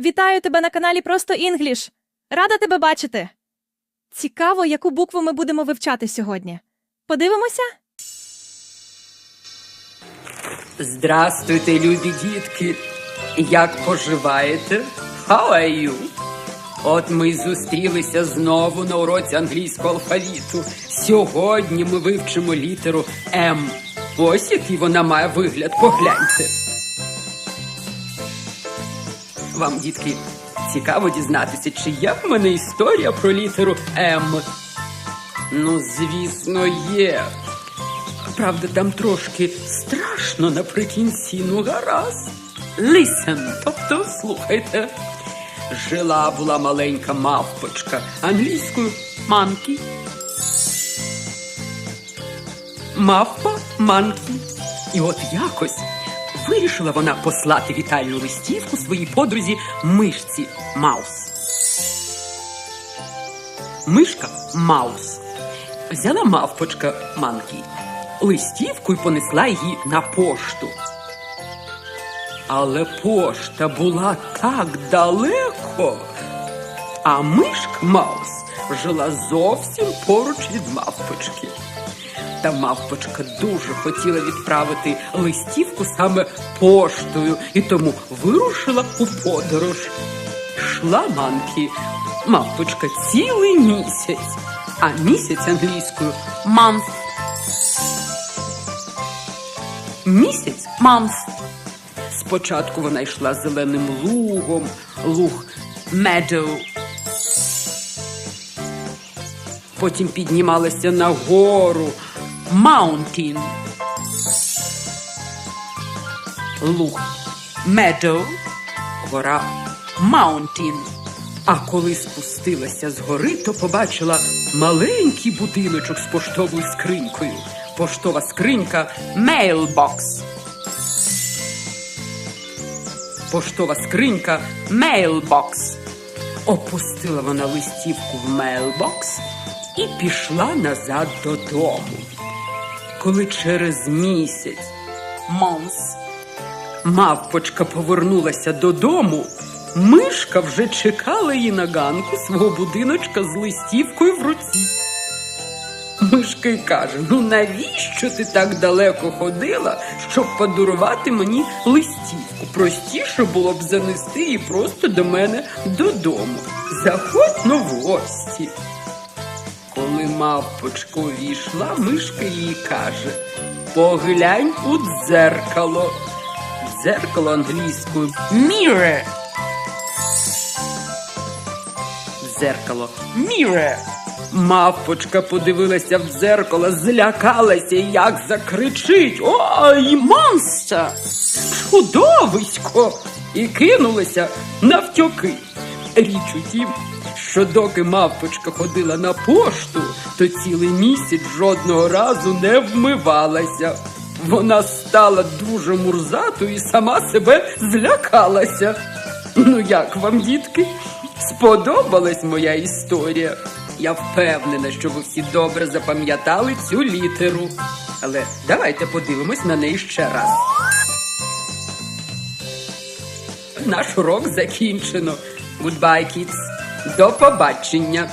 Вітаю тебе на каналі Просто Інгліш. Рада тебе бачити. Цікаво, яку букву ми будемо вивчати сьогодні. Подивимося? Здрастуйте, любі дітки. Як поживаєте? How are you? От ми зустрілися знову на уроці англійського алфавіту. Сьогодні ми вивчимо літеру М. Ось який вона має вигляд, погляньте. Вам, дітки, цікаво дізнатися, чи є в мене історія про літеру М. Ну, звісно, є. Правда, там трошки страшно наприкінці, ну гаразд. Listen, тобто слухайте. Жила була маленька мавпочка англійською манкі. Мавпа манкі. І от якось вирішила вона послати вітальну листівку своїй подрузі мишці Маус. Мишка Маус. Взяла мавпочка Манкі листівку і понесла її на пошту. Але пошта була так далеко, а мишка Маус жила зовсім поруч від мавпочки. Та мавпочка дуже хотіла відправити листівку саме поштою і тому вирушила у подорож. Шла манкі мавпочка цілий місяць, а місяць англійською month. Місяць month. Спочатку вона йшла зеленим лугом, луг meadow. Потім піднімалася на гору mountain. Луг meadow, гора mountain. А коли спустилася з гори, то побачила маленький будиночок з поштовою скринькою. Поштова скринька mailbox. Поштова скринька mailbox. Опустила вона листівку в mailbox і пішла назад додому. Коли через місяць month, мавпочка повернулася додому, мишка вже чекала її на ганку свого будиночка з листівкою в руці. Мишка й каже: ну навіщо ти так далеко ходила, щоб подарувати мені листівку? Простіше було б занести її просто до мене додому. Заходь ну в гості. Коли мавпочка увійшла, мишка їй каже: Поглянь у дзеркало. Дзеркало англійською mirror. Дзеркало mirrор. Мавпочка подивилася в дзеркало, злякалася як закричить Ой, монстр! Чудовисько! І кинулася навтьоки. Річ у тім, що доки мавпочка ходила на пошту, то цілий місяць жодного разу не вмивалася. Вона стала дуже мурзатою і сама себе злякалася. Ну як вам, дітки? Сподобалась моя історія. Я впевнена, що ви всі добре запам'ятали цю літеру. Але давайте подивимось на неї ще раз. Наш урок закінчено. Goodbye, kids. До побачення.